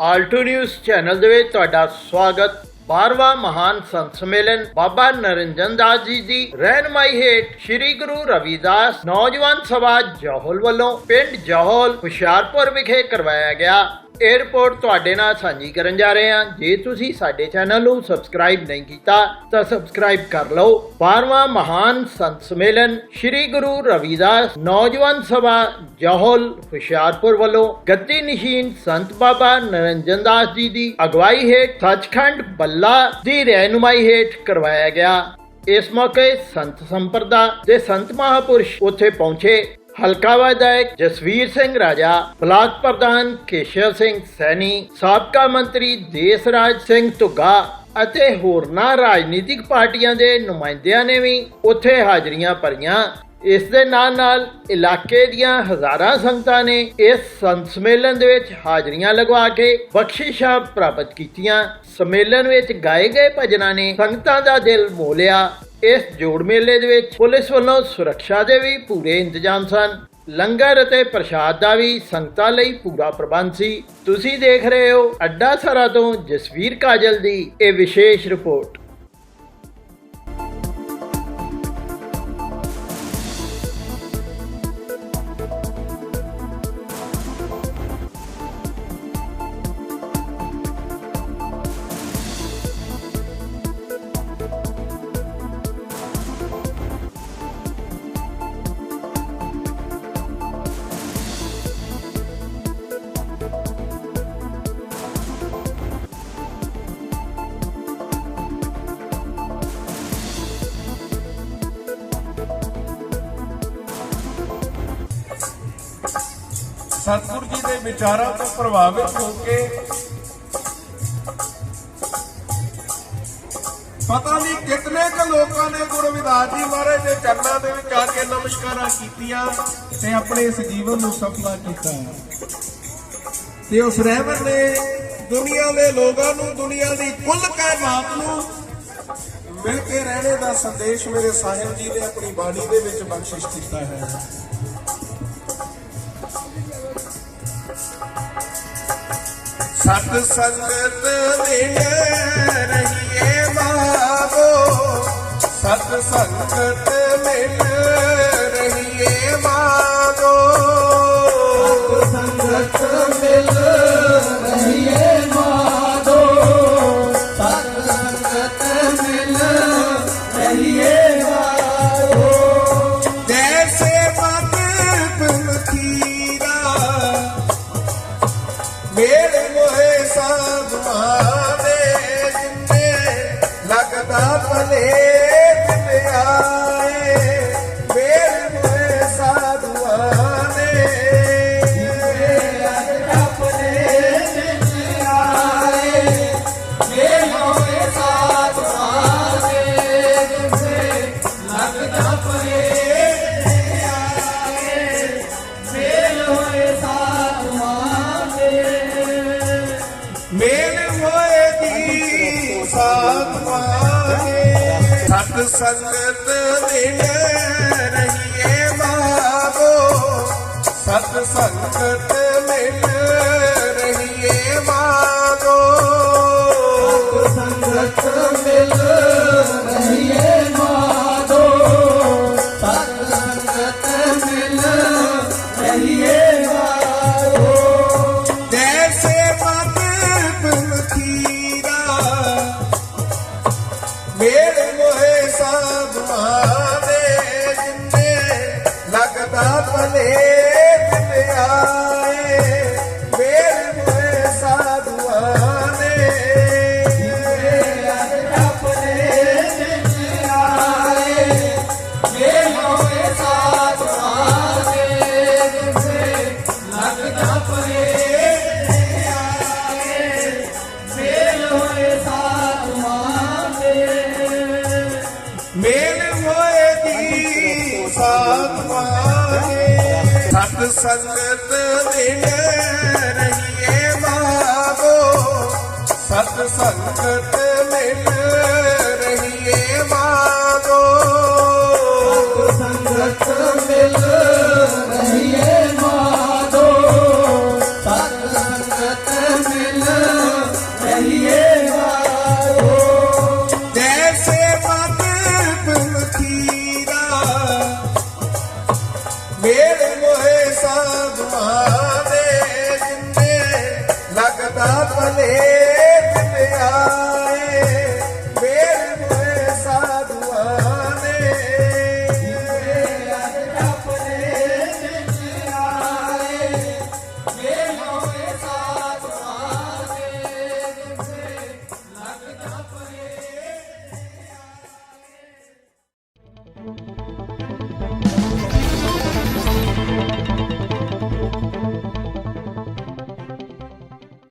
Alto news channel ਦੇ ਵਿੱਚ ਤੁਹਾਡਾ ਸਵਾਗਤ। 12ਵਾਂ ਮਹਾਨ ਸੰਤ ਸੰਮੇਲਨ ਬਾਬਾ ਨਰਿੰਜਨ ਦਾਸ ਜੀ ਦੀ ਰਹਿਨਮਾਈ ਹੇਠ ਸ੍ਰੀ ਗੁਰੂ ਰਵਿਦਾਸ ਨੌਜਵਾਨ ਸਭਾ ਜੋਹਲ ਵੱਲੋਂ ਪਿੰਡ ਜੋਹਲ ਹੁਸ਼ਿਆਰਪੁਰ ਵਿਖੇ ਕਰਵਾਇਆ ਗਿਆ। ਇਹ ਰਿਪੋਰਟ ਤੁਹਾਡੇ ਨਾਲ ਸਾਂਝੀ ਕਰਨ ਜਾ ਰਹੇ ਹਾਂ। ਜੇ ਤੁਸੀਂ ਸਾਡੇ ਚੈਨਲ ਨੂੰ ਸਬਸਕ੍ਰਾਈਬ ਨਹੀਂ ਕੀਤਾ, ਤਾਂ ਸਬਸਕ੍ਰਾਈਬ ਕਰ ਲਓ। 12ਵਾਂ ਮਹਾਨ ਸੰਤ ਸੰਮੇਲਨ ਸ੍ਰੀ ਗੁਰੂ ਰਵਿਦਾਸ ਨੌਜਵਾਨ ਸਭਾ ਜੋਹਲ ਹੁਸ਼ਿਆਰਪੁਰ ਵੱਲੋਂ ਗੱਦੀ ਨਿਸ਼ੀਨ ਸੰਤ ਬਾਬਾ ਨਰਿੰਜਨ ਦਾਸ ਜੀ ਦੀ ਅਗਵਾਈ ਹੇਠ ਸੱਚਖੰਡ ਬੱਲਾ ਦੀ ਰਹਿਨੁਮਾਈ ਹੇਠ ਕਰਵਾਇਆ ਗਿਆ। ਇਸ ਮੌਕੇ ਸੰਤ ਸੰਪਰਦਾ ਤੇ ਸੰਤ ਮਹਾਪੁਰਸ਼ ਉੱਥੇ ਪਹੁੰਚੇ। ਹਲਕਾ ਵਿਧਾਇਕ ਜਸਵੀਰ ਸਿੰਘ ਰਾਜਾ, ਬਲਾਕ ਪ੍ਰਧਾਨ ਕੇਸ਼ਵ ਸਿੰਘ ਸੈਣੀ, ਸਾਬਕਾ ਮੰਤਰੀ ਦੇਸਰਾਜ ਸਿੰਘ ਧੁੱਗਾ ਅਤੇ ਹੋਰਨਾਂ ਰਾਜਨੀਤਿਕ ਪਾਰਟੀਆਂ ਦੇ ਨੁਮਾਇੰਦਿਆਂ ਨੇ ਵੀ ਉੱਥੇ ਹਾਜ਼ਰੀਆਂ ਭਰੀਆਂ। ਇਸ ਦੇ ਨਾਲ ਨਾਲ ਇਲਾਕੇ ਦੀਆਂ ਹਜ਼ਾਰਾਂ ਸੰਗਤਾਂ ਨੇ ਇਸ ਸੰਤ ਸੰਮੇਲਨ ਦੇ ਵਿੱਚ ਹਾਜ਼ਰੀਆਂ ਲਗਵਾ ਕੇ ਬਖਸ਼ਿਸ਼ਾਂ ਪ੍ਰਾਪਤ ਕੀਤੀਆਂ। ਸੰਮੇਲਨ ਵਿੱਚ ਗਾਏ ਗਏ ਭਜਨਾਂ ਨੇ ਸੰਗਤਾਂ ਦਾ ਦਿਲ ਮੋਹ ਲਿਆ। ਇਸ ਜੋੜ ਮੇਲੇ ਦੇ ਵਿੱਚ ਪੁਲਿਸ ਵੱਲੋਂ ਸੁਰੱਖਿਆ ਦੇ ਵੀ ਪੂਰੇ ਇੰਤਜ਼ਾਮ ਸਨ। ਲੰਗਰ ਅਤੇ ਪ੍ਰਸ਼ਾਦ ਦਾ ਵੀ ਸੰਗਤਾਂ ਲਈ ਪੂਰਾ ਪ੍ਰਬੰਧ ਸੀ। ਤੁਸੀਂ ਦੇਖ ਰਹੇ ਹੋ ਅੱਡਾ ਸਰਾ ਤੋਂ ਜਸਵੀਰ ਕਾਜਲ ਦੀ ਇਹ ਵਿਸ਼ੇਸ਼ ਰਿਪੋਰਟ। ਸਤਿਗੁਰ ਜੀ ਦੇ ਵਿਚਾਰਾਂ ਤੋਂ ਪ੍ਰਭਾਵਿਤ ਹੋ ਕੇ ਪਤਾ ਨਹੀਂ ਕਿਤਨੇ ਕੁ ਲੋਕਾਂ ਨੇ ਗੁਰੂ ਰਵਿਦਾਸ ਜੀ ਮਹਾਰਾਜ ਦੇ ਚਰਨਾਂ ਦੇ ਵਿੱਚ ਆ ਕੇ ਨਮਸਕਾਰਾਂ ਕੀਤੀਆਂ ਤੇ ਆਪਣੇ ਇਸ ਜੀਵਨ ਨੂੰ ਸਫਲਾ ਕੀਤਾ। ਤੇ ਉਸ ਰਹਿਮਤ ਨੇ ਦੁਨੀਆ ਦੇ ਲੋਕਾਂ ਨੂੰ, ਦੁਨੀਆ ਦੀ ਕੁੱਲ ਕਾਇਨਾਤ ਨੂੰ ਮਿਲ ਕੇ ਰਹਿਣੇ ਦਾ ਸੰਦੇਸ਼ ਮੇਰੇ ਸਾਹਿਬ ਜੀ ਨੇ ਆਪਣੀ ਬਾਣੀ ਦੇ ਵਿੱਚ ਬਖਸ਼ਿਸ਼ ਕੀਤਾ ਹੈ। ਸਤ ਸੰਗਤ ਮਿਲ ਰਹੀਏ ਮਾਗੋ। ਸਤ ਸੰਗਤ ਮਿਲ ਰਹੀਏ ਮਾਗੋ। ਸੰਗਤ ਮਿਲ ਸਾਧੂਆਂ ਦੇ ਜਿੰਨੇ ਲੱਗਦਾ ਦੀ ਸਾਤਮਾ ਸਤ ਸੰਗਤ ਮਿਲ ਰਹੀਏ ਮਾਗੋ ਸਤ ਸੰਗਤ ਮਿਲ ਰਹੀਏ ਮਾਗੋ ਸੰਗਤ ਮਿਲ ਰਹੀਏ ਮਾਗੋ ਸਤ ਸੰਗਤ ਮਿਲ ਸਾਧੂਆਂ ਦੇ ਜਿੰਨੇ ਲੱਗਦਾ ਭਲੇ ਜਿੰਨੇ ਆਏ। ਮੇਰੇ ਸਾਧੂਆਂ ਦੇ ਜਿੰਨੇ ਲੱਗਦਾ ਭਲੇ ਜਿੰਨੇ ਆਏ। ਮੇਰੇ ਸਾਧੂਆਂ ਦੇ ਜਿੰਨੇ ਲੱਗਦਾ ਭਲੇ ਪਾਏ ਸਤ ਸੰਗਤ ਮਿਲ ਰਹੀਏ ਸਤ ਸੰਗਤ ਮਿਲ ਰਹੀਏ ਮਾਵੋ ਸੰਗਤ ਮਿਲ ਰਹੀਏ ਮਾਵੋ